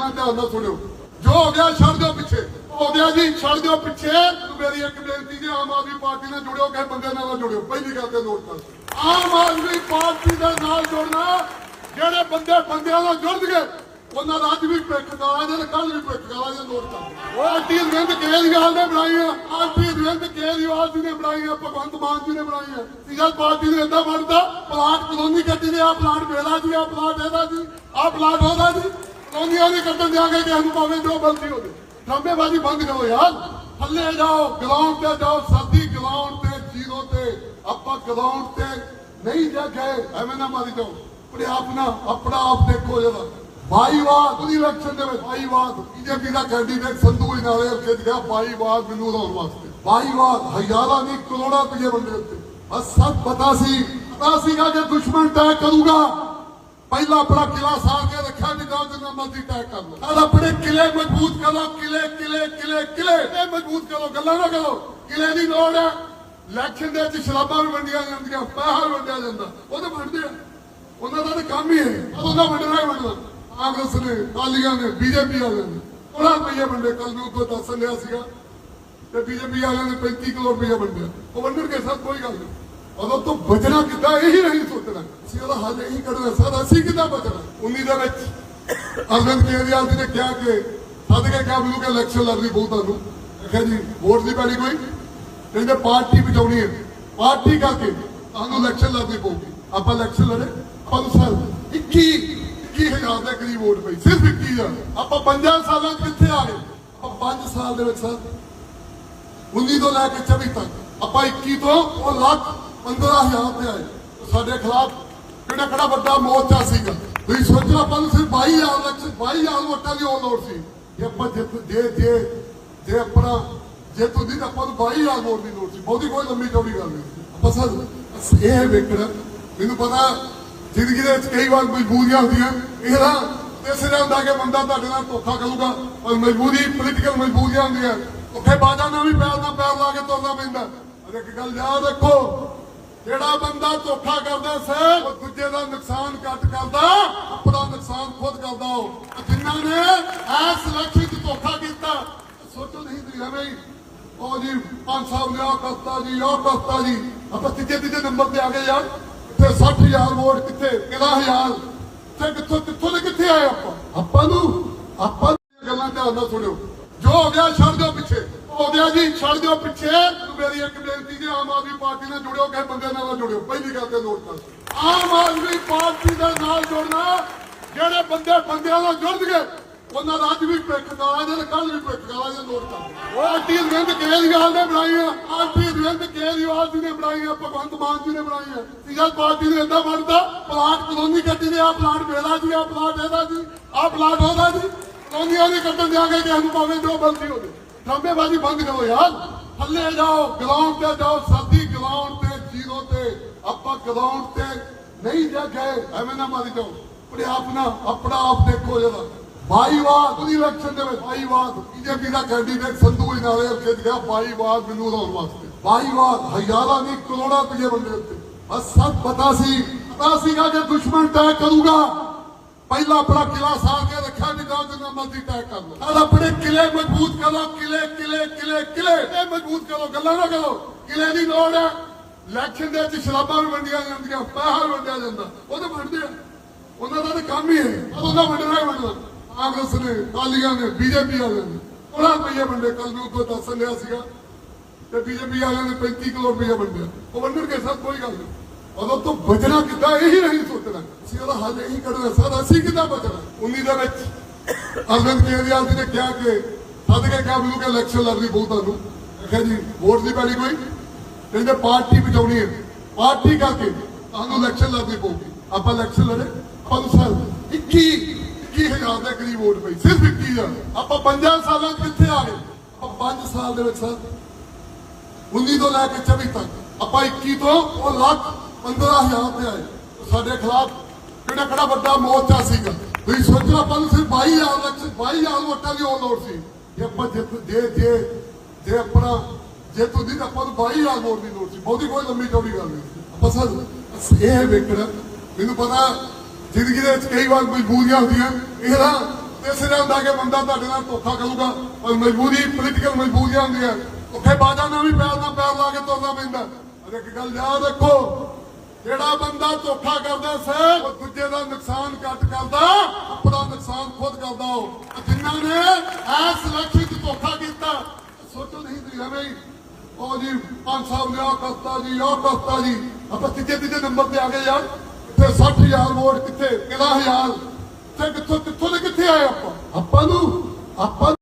ਗੱਲਾਂ ਧਿਆਨ ਨਾਲ ਸੁਣਿਓ। ਜੋ ਹੋ ਗਿਆ, ਛੱਡ ਦਿਓ ਪਿੱਛੇ। ਹੋ ਗਿਆ ਜੀ, ਛੱਡ ਦਿਓ ਪਿੱਛੇ। ਮੇਰੀ, ਇੱਕ ਬੇਨਤੀ ਜੀ, ਆਮ ਆਦਮੀ ਪਾਰਟੀ ਨਾਲ ਜੁੜਿਓ ਕਿਸੇ ਬੰਦੇ ਨਾਲ ਨਾ ਜੁੜਿਓ। ਪਹਿਲੀ ਗੱਲ ਤੇ ਨੋਟ ਕਰ। ਆਮ ਆਦਮੀ ਪਾਰਟੀ ਦੇ ਨਾਲ ਜੁੜਨਾ, ਜਿਹੜੇ ਬੰਦੇ ਬੰਦਿਆਂ ਨਾਲ ਜੁੜਨਗੇ, ਉਹਨਾਂ ਦਾ ਅੱਜ ਵੀ ਪਿੱਠ ਗਾਲਾਂ ਦੇ ਕੱਲ ਵੀ ਪਿੱਠ ਗਾਲਾਂ ਦੇ ਨੋਟ ਕਰ। ਪਾਰਟੀ ਅਰਵਿੰਦ ਕੇਜਰੀਵਾਲ ਨੇ ਬਣਾਈ ਬਣਾਈਆਂ। ਆਰਟੀ ਅਰਵਿੰਦ ਕੇਜਰੀਵਾਲ ਜੀ ਨੇ ਬਣਾਈ ਬਣਾਈਆਂ, ਭਗਵੰਤ ਮਾਨ ਜੀ ਨੇ ਬਣਾਈਆਂ। ਸੀਗਾ ਪਾਰਟੀ ਨੇ ਏਦਾਂ ਬਣਦਾ, ਪਲਾਟ ਕਲੋਨੀ ਕੱਢੀ ਦੇ ਆ ਪਲਾਟ ਮੇਰਾ ਜੀ ਆ ਪਲਾਟ ਇਹਦਾ ਜੀ ਆ ਪਲਾਟ ਉਹਦਾ ਜੀ। ਕਲੋਨੀਆਂ ਦੇ ਕੱਟਣ ਦਿਆਂਗੇ ਕਿ ਸਾਨੂੰ ਭਾਵੇਂ ਜੋ ਮਰਜ਼ੀ ਹੋਵੇ ਡਰਾਮੇਬਾਜ਼ੀ ਬੰਦ ਕਰੋ ਯਾਰ। ਥੱਲੇ ਜਾਓ ਗਰਾਊਂਡ ਤੇ ਜਾਓ, ਸਾਦੀ ਗਰਾਊਂਡ ਤੇ ਜ਼ੀਰੋ ਤੇ। ਆਪਾਂ ਗਰਾਊਂਡ ਤੇ ਨਹੀਂ ਜਾ ਗਏ ਐਵੇਂ ਨਾ ਮਾਰੀ ਜਾਓ। ਆਪਣੇ ਆਪ ਨਾ, ਆਪਣਾ ਆਪ ਦੇਖੋ ਜਰਾ। ਬਾਈਵਾਦ, ਉਹਦੀ ਇਲੈਕਸ਼ਨ ਦੇ ਵਿੱਚ ਬਾਈਵਾਦ। ਬੀਜੇਪੀ ਦਾ ਕੈਂਡੀਡੇਟ ਸੰਧੂ ਇਨਾਲੇ ਜਿੱਤ ਗਿਆ, ਬਾਈਵਾਦ ਮੈਨੂੰ ਲਾਉਣ ਵਾਸਤੇ। ਬਾਈਵਾਦ, ਹਜ਼ਾਰਾਂ ਨਹੀਂ, ਕਰੋੜਾਂ ਰੁਪਏ ਬੰਦੇ ਉੱਤੇ। ਬਸ ਸਭ ਪਤਾ ਸੀ, ਪਤਾ ਸੀਗਾ ਕਿ ਦੁਸ਼ਮਣ ਤੈਅ ਕਰੂਗਾ। ਪਹਿਲਾਂ ਆਪਣਾ ਕਿਲਾ ਸਾਰ ਕੇ ਰੱਖਿਆ ਵੀ ਜਿੰਨਾ ਮਰਜ਼ੀ ਤੈਅ ਕਰ ਲਓ। ਨਾਲ ਆਪਣੇ ਕਿਲੇ ਮਜ਼ਬੂਤ ਕਰੋ, ਕਿਲੇ ਕਿਲੇ ਕਿਲੇ ਕਿਲੇ। ਇਹ ਮਜ਼ਬੂਤ ਕਰੋ, ਗੱਲਾਂ ਨਾ ਕਰੋ। ਕਿਲੇ ਦੀ ਲੋੜ ਹੈ। ਇਲੈਕਸ਼ਨ ਦੇ ਵਿੱਚ ਸ਼ਰਾਬਾਂ ਵੀ ਵੰਡੀਆਂ ਜਾਂਦੀਆਂ, ਪੈਸਾ ਵੰਡਿਆ ਜਾਂਦਾ। ਉਹ ਤਾਂ ਵੰਡਦੇ ਆ। ਉਹਨਾਂ ਦਾ ਤਾਂ ਕੰਮ ਹੀ ਹੈ। ਉਹਨਾਂ ਵੰਡਣਾ ਹੀ ਵੰਡਣਾ। ਕਾਂਗਰਸ ਨੇ ਕਾਲੀਆਂ ਨੇ, ਬੀਜੇਪੀ ਵਾਲਿਆਂ ਨੇ। ਉਹਨਾਂ ਰੁਪਏ ਵੰਡੇ। ਕੱਲ ਨੂੰ ਕੋਈ ਦੱਸ ਲਿਆ ਸੀਗਾ ਤੇ ਬੀਜੇਪੀ ਵਾਲਿਆਂ ਨੇ 35 ਕਰੋੜ ਰੁਪਏ ਵੰਡਿਆ ਉਹ ਵੰਡਣਗੇ ਸਰ, ਕੋਈ ਗੱਲ ਨਹੀਂ। ਉਦੋਂ ਤੋਂ ਬਚਣਾ ਕਿੱਦਾਂ, ਇਹੀ ਨਹੀਂ ਸੋਚਣਾ ਅਸੀਂ ਉਹਦਾ ਹੱਲ ਇਹੀ ਕੱਢਣਾ, ਸਰ ਅਸੀਂ ਕਿੱਦਾਂ ਬਚਣਾ? 19 ਦੇ ਵਿੱਚ, ਅਰਵਿੰਦ ਕੇਜਰੀਵਾਲ ਜੀ ਨੇ ਕਿਹਾ ਕਿ ਸੱਦ ਕੇ ਇਲੈਕਸ਼ਨ ਲੜਨੀ ਪਊ ਤੁਹਾਨੂੰ। ਆਖਿਆ ਜੀ, ਵੋਟ ਦੀ ਪੈਣੀ ਕੋਈ। ਕਹਿੰਦੇ ਪਾਰਟੀ ਬਚਾਉਣੀ ਹੈ। ਪਾਰਟੀ ਕਰਕੇ ਤੁਹਾਨੂੰ ਇਲੈਕਸ਼ਨ ਲੜਨੀ ਪਊਗੀ। ਆਪਾਂ ਇਲੈਕਸ਼ਨ ਲੜੇ, ਆਪਾਂ ਨੂੰ ਸਰ 21 21000 ਦੇ ਕਰੀਬ ਵੋਟ ਪਈ, ਸਿਰਫ 21000 ਆਪਾਂ 5 ਸਾਲਾਂ 'ਚ ਕਿੱਥੇ ਆ ਗਏ? ਆਪਾਂ 5 ਸਾਲ ਦੇ ਵਿੱਚ ਸਰ 19 ਤੋਂ ਲੈ ਕੇ 24 ਤੱਕ। ਆਪਾਂ 21 ਤੋਂ ਉਹ ਲੱਖ 15000 ਤੇ ਆਏ। ਸਾਡੇ ਖਿਲਾਫ ਕਿਹੜਾ ਕਿਹੜਾ ਵੱਡਾ ਮੋਰਚਾ ਸੀਗਾ? ਤੁਸੀਂ ਸੋਚੋ ਆਪਾਂ ਨੂੰ ਸਿਰਫ 22000 ਲੱਖ 22000 ਵੋਟਾਂ ਦੀ ਉਹ ਲੋੜ ਸੀ। ਜੇ ਆਪਾਂ ਜੇ ਜੇ ਜੇ ਆਪਣਾ ਜੇ ਤੁਸੀਂ ਆਪਾਂ ਨੂੰ 22000 ਵੋਟ ਦੀ ਲੋੜ ਸੀ। ਬਹੁਤੀ ਕੋਈ ਲੰਮੀ ਚੌੜੀ ਗੱਲ ਨਹੀਂ। ਆਪਾਂ ਸਰ ਇਹ ਵੇਖਣਾ। ਮੈਨੂੰ ਪਤਾ ਜ਼ਿੰਦਗੀ ਦੇ ਵਿੱਚ ਕਈ ਵਾਰ ਮਜਬੂਰੀਆਂ ਹੁੰਦੀਆਂ। ਇਹਦਾ ਇਸ ਤਰ੍ਹਾਂ ਹੁੰਦਾ ਕਿ ਬੰਦਾ ਤੁਹਾਡੇ ਨਾਲ ਧੋਖਾ ਕਰੂਗਾ, ਪਰ ਮਜਬੂਰੀ ਪੋਲੀਟੀਕਲ ਮਜਬੂਰੀਆਂ ਹੁੰਦੀਆਂ। ਉੱਥੇ ਬਾਜਾ ਨਾਲ ਵੀ ਪੈਰ ਨਾਲ ਪੈਰ ਲਾ ਕੇ ਤੁਰਨਾ ਪੈਂਦਾ। ਅਰੇ ਇੱਕ ਗੱਲ ਯਾਦ ਰੱਖੋ ਜਿਹੜਾ ਬੰਦਾ ਧੋਖਾ ਕਰਦਾ ਸੀ, ਉਹ ਦੂਜੇ ਦਾ ਨੁਕਸਾਨ ਘੱਟ ਕਰਦਾ, ਆਪਣਾ ਨੁਕਸਾਨ ਖੁਦ ਕਰਦਾ ਉਹ। ਜਿਨ੍ਹਾਂ ਨੇ ਐਸ ਇਲੈਕਸ਼ਨ 'ਚ ਧੋਖਾ ਕੀਤਾ, ਸੋਚੋ ਨਹੀਂ ਤੁਸੀਂ ਐਵੇਂ ਉਹ ਜੀ, ਪੰਜ ਸਾਹਿਬ ਨੇ ਆਹ ਕਰਤਾ ਜੀ ਉਹ ਕਰਤਾ ਜੀ। ਆਪਾਂ ਤੀਜੇ ਤੀਜੇ ਨੰਬਰ ਤੇ ਆ ਗਏ ਯਾਰ। ਇੱਥੇ 60000 ਵੋਟ ਕਿੱਥੇ? 11000 ਤੇ ਕਿੱਥੋਂ ਕਿੱਥੋਂ ਦੇ ਕਿੱਥੇ ਆਏ ਆਪਾਂ? ਆਪਾਂ ਨੂੰ ਆਪਾਂ ਨੂੰ ਗੱਲਾਂ ਧਿਆਨ ਨਾਲ ਸੁਣਿਓ। ਜੋ ਹੋ ਗਿਆ, ਛੱਡ ਦਿਓ ਪਿੱਛੇ। ਹੋ ਜੀ, ਛੱਡ ਦਿਓ ਪਿੱਛੇ। ਮੇਰੀ ਇੱਕ ਬੇਨਤੀ ਜੀ, ਆਮ ਆਦਮੀ ਪਾਰਟੀ ਨਾਲ ਜੁੜਿਓ ਕਿਸੇ ਬੰਦੇ ਨਾਲ ਨਾ ਜੁੜਿਓ। ਪਹਿਲੀ ਗੱਲ ਤੇ ਨੋਟ ਕਰ ਆਮ ਆਦਮੀ ਪਾਰਟੀ ਦੇ ਨਾਲ ਜੁੜਨਾ, ਜਿਹੜੇ ਬੰਦੇ ਬੰਦਿਆਂ ਨਾਲ ਜੁੜਨਗੇ, ਉਹਨਾਂ ਦਾ ਅੱਜ ਵੀ ਪਿੱਠ ਗਾਲਾਂ ਦੇ ਕੱਲ ਵੀ ਪਿੱਠ ਗਾਲਾਂ ਦੇ ਨੋਟ ਕਰ ਪਾਰਟੀ ਅਰਵਿੰਦ ਕੇਜਰੀਵਾਲ ਨੇ ਬਣਾਈ ਬਣਾਈਆਂ ਆਰਟੀ ਅਰਵਿੰਦ ਕੇਜਰੀਵਾਲ ਜੀ ਨੇ ਬਣਾਈ ਬਣਾਈਆਂ, ਭਗਵੰਤ ਮਾਨ ਜੀ ਨੇ ਬਣਾਈਆਂ। ਸੀਗਾ ਪਾਰਟੀ ਨੇ ਏਦਾਂ ਬਣਦਾ, ਪਲਾਟ ਕਲੋਨੀ ਕੱਟੀ ਦੇ ਆ ਪਲਾਟ ਮੇਰਾ ਜੀ ਆ ਪਲਾਟ ਇਹਦਾ ਜੀ ਆ ਪਲਾਟ ਉਹਦਾ ਜੀ। ਕਲੋਨੀਆਂ ਦੇ ਕੱਟਣ ਦਿਆਂਗੇ ਕਿ ਸਾਨੂੰ ਭਾਵੇਂ ਜੋ ਮਰਜ਼ੀ ਹੋਵੇ। ਡਰਾਮੇਬਾਜ਼ੀ ਬੰਦ ਕਰੋ ਯਾਰ। ਥੱਲੇ ਜਾਓ ਗਰਾਊਂਡ ਤੇ ਜਾਓ ਸਾਦੀ ਗਰਾਊਂਡ ਤੇ ਜ਼ੀਰੋ ਤੇ ਆਪਾਂ ਗਰਾਊਂਡ ਤੇ ਨਹੀਂ ਜਾ ਗਏ ਐਵੇਂ ਨਾ ਮਾਰੀ ਜਾਓ। ਆਪਣੇ ਆਪ ਨਾ, ਆਪਣਾ ਆਪ ਦੇਖੋ ਜਰਾ। ਬਾਈਵਾਦ ਉਹਦੀ ਇਲੈਕਸ਼ਨ ਦੇ ਵਿੱਚ ਬਾਈਵਾਦ ਬੀਜੇਪੀ ਦਾ ਕੈਂਡੀਡੇਟ ਸੰਧੂ ਇਨਾਲੇ ਜਿੱਤ ਗਿਆ ਬਾਈਵਾਦ ਮੈਨੂੰ ਲਾਉਣ ਵਾਸਤੇ। ਬਾਈਵਾਦ ਹਜ਼ਾਰਾਂ ਨਹੀਂ, ਕਰੋੜਾਂ ਰੁਪਏ ਬੰਦੇ ਉੱਤੇ। ਬਸ ਸਭ ਪਤਾ ਸੀ, ਪਤਾ ਸੀਗਾ ਕਿ ਦੁਸ਼ਮਣ ਤੈਅ ਕਰੂਗਾ। ਪਹਿਲਾਂ ਆਪਣਾ ਕਿਲਾ ਸਾਰ ਕੇ ਰੱਖਿਆ ਵੀ ਜਿੰਨਾ ਮਰਜ਼ੀ ਤੈਅ ਕਰ ਲਓ। ਨਾਲ ਆਪਣੇ ਕਿਲੇ ਮਜ਼ਬੂਤ ਕਰੋ, ਕਿਲੇ ਕਿਲੇ ਕਿਲੇ ਕਿਲੇ। ਇਹ ਮਜ਼ਬੂਤ ਕਰੋ, ਗੱਲਾਂ ਨਾ ਕਰੋ। ਕਿਲੇ ਦੀ ਲੋੜ ਹੈ। ਇਲੈਕਸ਼ਨ ਦੇ ਵਿੱਚ ਸ਼ਰਾਬਾਂ ਵੀ ਵੰਡੀਆਂ ਜਾਂਦੀਆਂ, ਪੈਸਾ ਵੀ ਵੰਡਿਆ ਜਾਂਦਾ। ਉਹ ਤਾਂ ਵੰਡਦੇ ਆ। ਉਹਨਾਂ ਦਾ ਤਾਂ ਕੰਮ ਹੀ ਹੈ ਉਹਨਾਂ ਵੰਡਣਾ ਹੀ ਵੰਡਣਾ। ਕਾਂਗਰਸ ਨੇ ਕਾਲੀਆਂ ਨੇ, ਬੀਜੇਪੀ ਵਾਲਿਆਂ ਨੇ। ਉਹਨਾਂ ਰੁਪਏ ਵੰਡੇ। ਕੱਲ ਨੂੰ ਕੋਈ ਦੱਸ ਲਿਆ ਸੀਗਾ ਤੇ ਬੀਜੇਪੀ ਵਾਲਿਆਂ ਨੇ 35 ਕਰੋੜ ਰੁਪਏ ਵੰਡਿਆ। ਉਹ ਵੰਡਣਗੇ ਸਰ, ਕੋਈ ਗੱਲ ਨਹੀਂ। ਉਦੋਂ ਤੋਂ ਬਚਣਾ ਕਿੱਦਾਂ, ਇਹੀ ਨਹੀਂ ਸੋਚਣਾ। ਅਸੀਂ ਉਹਦਾ ਹੱਲ ਇਹੀ ਕੱਢਣਾ, ਸਰ ਅਸੀਂ ਕਿੱਦਾਂ ਬਚਣਾ? 19 ਦੇ ਵਿੱਚ ਅਰਵਿੰਦ ਕੇਜਰੀਵਾਲ ਜੀ ਨੇ ਕਿਹਾ ਕਿ ਸੱਦ ਕੇ ਇਲੈਕਸ਼ਨ ਲੜਨੀ ਪਊ ਤੁਹਾਨੂੰ। ਆਖਿਆ ਜੀ, ਵੋਟ ਦੀ ਪੈਣੀ ਕੋਈ। ਕਹਿੰਦੇ ਪਾਰਟੀ ਬਚਾਉਣੀ ਹੈ। ਪਾਰਟੀ ਕਰਕੇ ਤੁਹਾਨੂੰ ਇਲੈਕਸ਼ਨ ਲੜਨੀ ਪਊਗੀ। ਆਪਾਂ ਇਲੈਕਸ਼ਨ ਲੜੇ, ਆਪਾਂ ਨੂੰ ਸਰ 21 21000 ਦੇ ਕਰੀਬ ਵੋਟ ਪਈ, ਸਿਰਫ 21000 ਆਪਾਂ 5 ਸਾਲਾਂ 'ਚ ਕਿੱਥੇ ਆ ਗਏ? ਆਪਾਂ 5 ਸਾਲ ਦੇ ਵਿੱਚ ਸਰ 19 ਤੋਂ ਲੈ ਕੇ 24 ਤੱਕ। ਆਪਾਂ 21 ਤੋਂ ਉਹ ਲੱਖ 15000 ਤੇ ਆਏ। ਸਾਡੇ ਖਿਲਾਫ ਕਿਹੜਾ ਕਿਹੜਾ ਵੱਡਾ ਮੋਰਚਾ ਸੀਗਾ? ਤੁਸੀਂ ਸੋਚੋ ਆਪਾਂ ਨੂੰ ਸਿਰਫ 22000 ਲੱਖ 22000 ਵੋਟਾਂ ਦੀ ਲੋੜ ਸੀ। ਜੇ ਆਪਾਂ ਜੇ ਜੇ ਜੇ ਆਪਣਾ ਜੇ ਤੁਸੀਂ ਆਪਾਂ ਨੂੰ 22000 ਵੋਟ ਦੀ ਲੋੜ ਸੀ। ਬਹੁਤੀ ਕੋਈ ਲੰਮੀ ਚੌੜੀ ਗੱਲ ਨਹੀਂ। ਆਪਾਂ ਸਰ ਇਹ ਵੇਖਣਾ। ਮੈਨੂੰ ਪਤਾ ਜ਼ਿੰਦਗੀ ਦੇ ਵਿੱਚ ਕਈ ਵਾਰ ਮਜਬੂਰੀਆਂ ਹੁੰਦੀਆਂ। ਇਹਦਾ ਇਸ ਰਿਹਾ ਹੁੰਦਾ ਕਿ ਬੰਦਾ ਤੁਹਾਡੇ ਨਾਲ ਧੋਖਾ ਕਰੂਗਾ, ਪਰ ਮਜਬੂਰੀ ਪੋਲੀਟੀਕਲ ਮਜਬੂਰੀਆਂ ਹੁੰਦੀਆਂ। ਉੱਥੇ ਬਾਜਾਂ ਨਾਲ ਵੀ ਪੈਰ ਨਾਲ ਪੈਰ ਲਾ ਕੇ ਤੁਰਨਾ ਪੈਂਦਾ। ਅਰੇ ਇੱਕ ਗੱਲ ਯਾਦ ਰੱਖੋ ਜਿਹੜਾ ਬੰਦਾ ਧੋਖਾ ਕਰਦਾ ਸੀ, ਉਹ ਦੂਜੇ ਦਾ ਨੁਕਸਾਨ ਘੱਟ ਕਰਦਾ, ਆਪਣਾ ਨੁਕਸਾਨ ਖੁਦ ਕਰਦਾ ਉਹ। ਜਿਨ੍ਹਾਂ ਨੇ ਐਸ ਇਲੈਕਸ਼ਨ 'ਚ ਧੋਖਾ ਕੀਤਾ, ਸੋਚੋ ਨਹੀਂ ਤੁਸੀਂ ਐਵੇਂ ਉਹ ਜੀ, ਪੰਜ ਸਾਹਿਬ ਨੇ ਆਹ ਕਰਤਾ ਜੀ, ਆਹ ਕਰਤਾ ਜੀ। ਆਪਾਂ ਤੀਜੇ ਤੀਜੇ ਨੰਬਰ ਤੇ ਆ ਗਏ ਯਾਰ। ਤੇ 60000 ਵੋਟ ਕਿੱਥੇ? ਕਿਹੜਾ ਹਜ਼ਾਰ। ਤੇ ਕਿੱਥੋਂ ਕਿੱਥੋਂ ਦੇ ਕਿੱਥੇ ਆਏ ਆਪਾਂ? ਆਪਾਂ ਨੂੰ ਆਪਾਂ